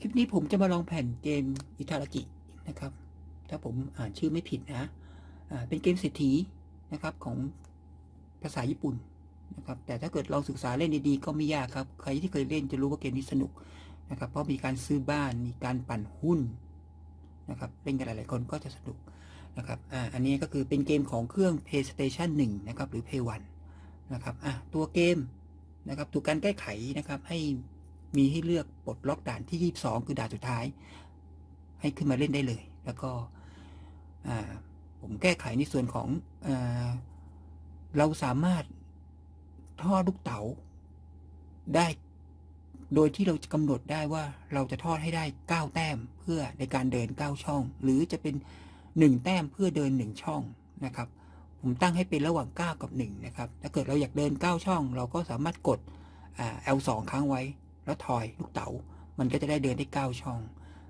คลิปนี้ผมจะมาลองแผ่นเกมอิทารากินะครับ ถ้าผมอ่านชื่อไม่ผิดนะเป็นเกมเศรษฐีนะครับของภาษาญี่ปุ่นนะครับ แต่ถ้าเกิดลองศึกษาเล่นดีๆ ก็ไม่ยากครับ ใครที่เคยเล่นจะรู้ว่าเกมนี้สนุกนะครับ เพราะมีการซื้อบ้าน มีการปั่นหุ้นนะครับ เล่นกันหลายๆคนก็จะสนุกนะครับ อ่า อันนี้ก็คือเป็นเกมของเครื่อง PlayStation 1 นะครับ หรือ Play 1นะครับ อะ ตัวเกมนะครับ ถูกการแก้ไขนะครับ ให้ มีให้เลือกปลดล็อกด่านที่ 22 คือด่านสุดท้าย ให้ขึ้นมาเล่นได้เลย แล้วก็ผมแก้ไขในส่วนของอเราสามารถทอดลูกเต๋าได้ โดยที่เราจะกำหนดได้ว่าเราจะทอดให้ได้ 9 แต้มเพื่อในการเดิน 9 ช่อง หรือจะเป็น 1 แต้มเพื่อเดิน 1 ช่องนะครับผมตั้งให้เป็นระหว่าง 9 กับ 1 นะครับ ถ้าเกิดเราอยากเดิน 9 ช่อง เราก็สามารถกด L2 ค้างไว้ แล้วทอยลูกเต๋ามันก็จะได้เดินได้ 9 ช่อง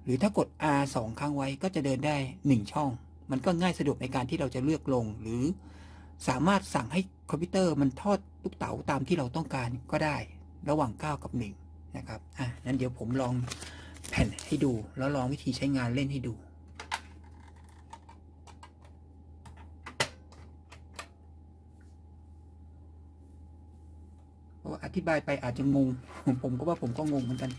หรือถ้ากด R 2 ครั้งไว้ก็จะเดินได้ 1 ช่อง มันก็ง่ายสะดวกในการที่เราจะเลือกลง หรือสามารถสั่งให้คอมพิวเตอร์มันทอดลูกเต๋าตามที่เราต้องการก็ได้ ระหว่าง 9 กับ 1 นะครับ อะนั้นเดี๋ยวผมลองแผ่นให้ดู แล้วลองวิธีใช้งานเล่นให้ดู เพราะว่าอ ธิบายไปอาจจะงง ผมก็ว่าผมก็งงเหมือนกัน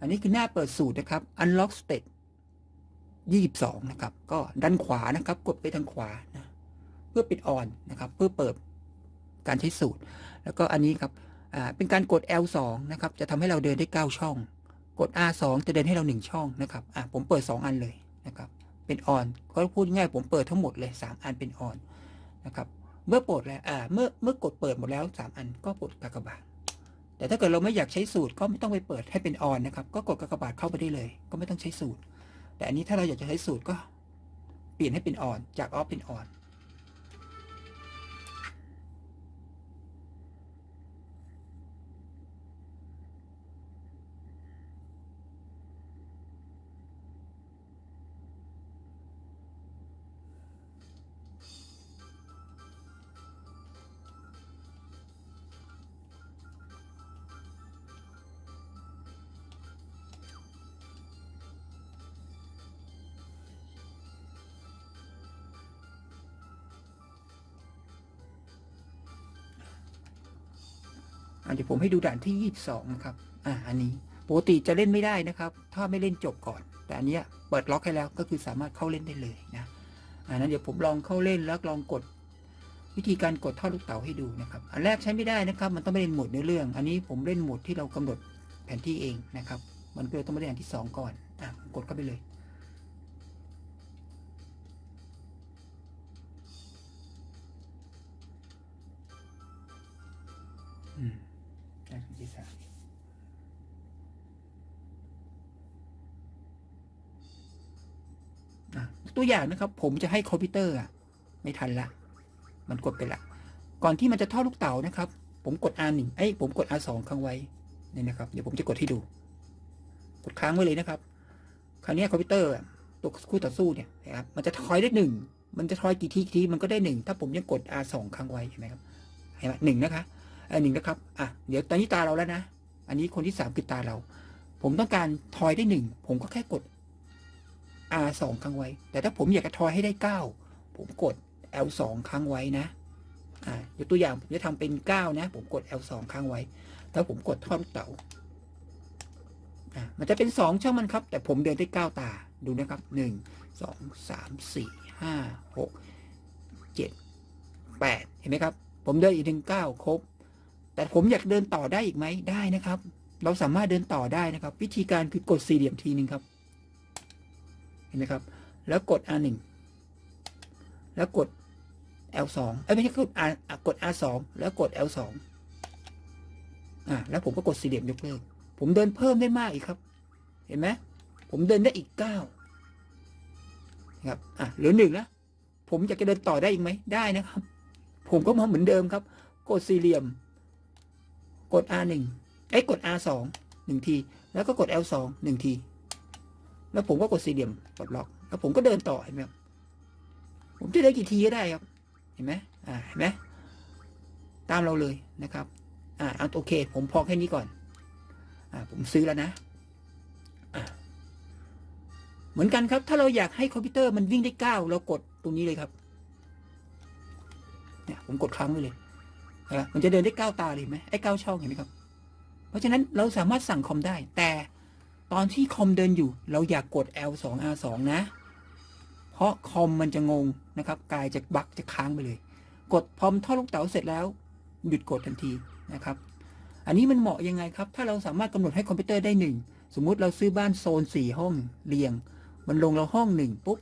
อันนี้คือหน้าเปิดสูตรนะครับ unlock state 22 นะครับ ก็ด้านขวานะครับ กดไปทางขวานะ พื่อปิดออนนะครับเพื่อเปิดการใช้สูตร แล้วก็อันนี้ครับเป็นการกด L2 นะครับจะทำให้เราเดินได้ 9 ช่อง กด R2 จะเดินให้เรา 1 ช่องนะครับผมเปิด 2 อันเลยนะครับเป็นออนก็พูดง่ายผมเปิดทั้งหมดเลย 3 อันเป็นออนนะครับเมื่อเปิดแล้วเมื่อเมื่อกดเปิดหมดแล้ว 3 อันก็กดกากบาทแต่ถ้าเกิดเราไม่อยากใช้สูตรก็ไม่ต้องไปเปิดให้เป็นออนนะครับ ก็กดกากบาทเข้าไปได้เลย ก็ไม่ต้องใช้สูตร แต่อันนี้ถ้าเราอยากจะใช้สูตรก็เปลี่ยนให้เป็นออนจากออฟเป็นออน เดี๋ยวผมให้ดูด่านที่ 22 นะครับ อ่า อันนี้ปกติจะเล่นไม่ได้นะครับ ถ้าไม่เล่นจบก่อน แต่อันนี้เปิดล็อกให้แล้วก็คือสามารถเข้าเล่นได้เลยนะอันนั้นเดี๋ยวผมลองเข้าเล่นแล้วลองกด วิธีการกดทอลูกเต๋าให้ดูนะครับ อันแรกใช้ไม่ได้นะครับ มันต้องไม่เล่นโหมดเนื้อเรื่อง อันนี้ผมเล่นโหมดที่เรากำหนดแผนที่เองนะครับ มันก็เลยต้องมาเล่นอันที่สองก่อนอะกดเข้าไปเลยอืมได้อันที่สาม อะ ตัวอย่างนะครับ ผมจะให้คอมพิวเตอร์อะไม่ทันละ มันกดไปละ ก่อนที่มันจะทอดลูกเต๋านะครับ ผมกด R1 เอ้ยผมกด R2 ค้างไว้นี่นะครับ เดี๋ยวผมจะกดให้ดู กดค้างไว้เลยนะครับ คราวนี้คอมพิวเตอร์ตัวคู่ต่อสู้เนี่ยนะครับ มันจะทอยได้หนึ่ง มันจะทอยกี่ทีกี่ทีมันก็ได้หนึ่ง ถ้าผมยังกด R2 ค้างไว้เห็นไหมครับ เห็นไหมหนึ่งนะคะเออหนึ่งนะครับ อะ เดี๋ยวตอนนี้ตาเราแล้วนะ อันนี้คนที่สามคือตาเรา ผมต้องการทอยได้หนึ่ง ผมก็แค่กด R สองครั้งไว้ แต่ถ้าผมอยากจะทอยให้ได้เก้าผมกด L สองครั้งไว้นะอ่ายกตัวอย่างผมจะทำเป็นเก้านะ ผมกด L สองครั้งไว้ แล้วผมกดทอดเต๋าอ่ามันจะเป็นสองช่างมันครับ แต่ผมเดินได้เก้าตาดูนะครับหนึ่งสองสามสี่ห้าหกเจ็ดแปดเห็นไหมครับ ผมเดินอีกถึงเก้าครบ แต่ผมอยากเดินต่อได้อีกไหมได้นะครับ เราสามารถเดินต่อได้นะครับ วิธีการคือกดสี่เหลี่ยมทีหนึ่งครับ เห็นไหมครับ แล้วกด R1 แล้วกด L2 เอ้ยไม่ใช่กด R กด R2 แล้วกด L2 อ่าแล้วผมก็กดสี่เหลี่ยมยกเลิก ผมเดินเพิ่มได้มากอีกครับ เห็นไหมผมเดินได้อีกเก้าครับอะเหลือหนึ่งแล้วผมอยากจะเดินต่อได้อีกไหมได้นะครับ ผมก็มาเหมือนเดิมครับ กดสี่เหลี่ยม กด R หนึ่งไอ้ยกด R สองหนึ่งที แล้วก็กด L สองหนึ่งที แล้วผมก็กดสี่เหลี่ยมปลดล็อก แล้วผมก็เดินต่อเห็นไหมครับผมจะได้กี่ทีก็ได้ครับ เห็นไหมอ่าเห็นไหมตามเราเลยนะครับ อ่าเอาโอเค ผมพอแค่นี้ก่อน อ่า ผมซื้อแล้วนะเหมือนกันครับ ถ้าเราอยากให้คอมพิวเตอร์มันวิ่งได้เก้าเรากดตรงนี้เลยครับ เนี่ย ผมกดครั้งไว้เลยนะมันจะเดินได้เก้าตาเลยไหมไอ้เก้าช่องเห็นไหมครับ เพราะฉะนั้นเราสามารถสั่งคอมได้ แต่ ตอนที่คอมเดินอยู่ เราอยากกด L2 R2 นะ เพราะคอมมันจะงงนะครับกายจะบักจะค้างไปเลย กดพร้อมท่อลูกเต๋าเสร็จแล้ว หยุดกดทันทีนะครับ อันนี้มันเหมาะยังไงครับ ถ้าเราสามารถกำหนดให้คอมพิวเตอร์ได้หนึ่งสมมุติเราซื้อบ้านโซนสี่ห้องเรียง มันลงเราห้องหนึ่งปุ๊บ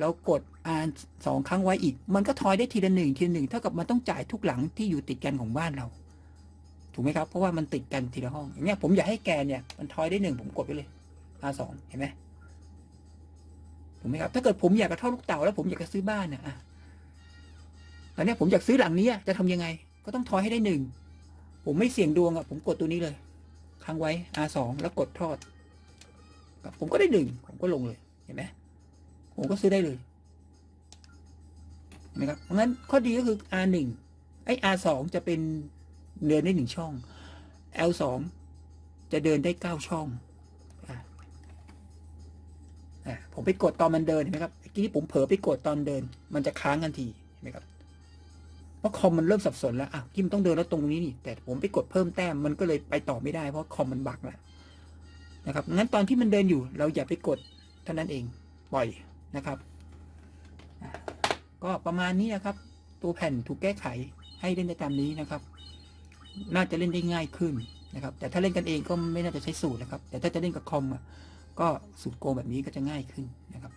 เรากดอ่านสองครั้งไว้อีก มันก็ทอยได้ทีละหนึ่งทีละหนึ่งเท่ากับมันต้องจ่ายทุกหลังที่อยู่ติดกันของบ้านเรา ถูกไหมครับ เพราะว่ามันติดกันทีละห้อง อย่างเงี้ยผมอยากให้แกนเนี่ย มันทอยได้หนึ่งผมกดไปเลย R สองเห็นไหมถูกไหมครับ ถ้าเกิดผมอยากกระท่อลูกเต่าแล้วผมอยากจะซื้อบ้านเนี่ยอะตอนเนี้ยผมอยากซื้อหลังนี้จะทำยังไง ก็ต้องทอยให้ได้หนึ่งผมไม่เสี่ยงดวงอะผมกดตัวนี้เลยค้างไว้ R สองแล้วกดทอดผมก็ได้หนึ่งผมก็ลงเลยเห็นไหมผมก็ซื้อได้เลยเห็นไหมครับเพราะงั้นข้อดีก็คือ R หนึ่งไอ้ R สองจะเป็น เดินได้หนึ่งช่อง L สองจะเดินได้เก้าช่องออผมไปกดตอนมันเดินเห็นไหมครับกี้ผมเผลอไปกดตอนเดิน มันจะค้างกันทีเห็นไหมครับเพราะคอมมันเริ่มสับสนแล้วอะกิมนต้องเดินแล้วตรงนี้นี่แต่ผมไปกดเพิ่มแต้มมันก็เลยไปต่อไม่ได้เพราะคอมมันบักแล้วนะครับงั้นตอนที่มันเดินอยู่ เราอย่าไปกดเท่านั้นเองปล่อยนะครับ ก็ประมาณนี้นะครับ ตัวแผ่นถูกแก้ไขให้เล่นได้ตามนี้นะครับ น่าจะเล่นได้ง่ายขึ้นนะครับ แต่ถ้าเล่นกันเองก็ไม่น่าจะใช้สูตรนะครับ แต่ถ้าจะเล่นกับคอมอะก็สูตรโกงแบบนี้ก็จะง่ายขึ้นนะครับ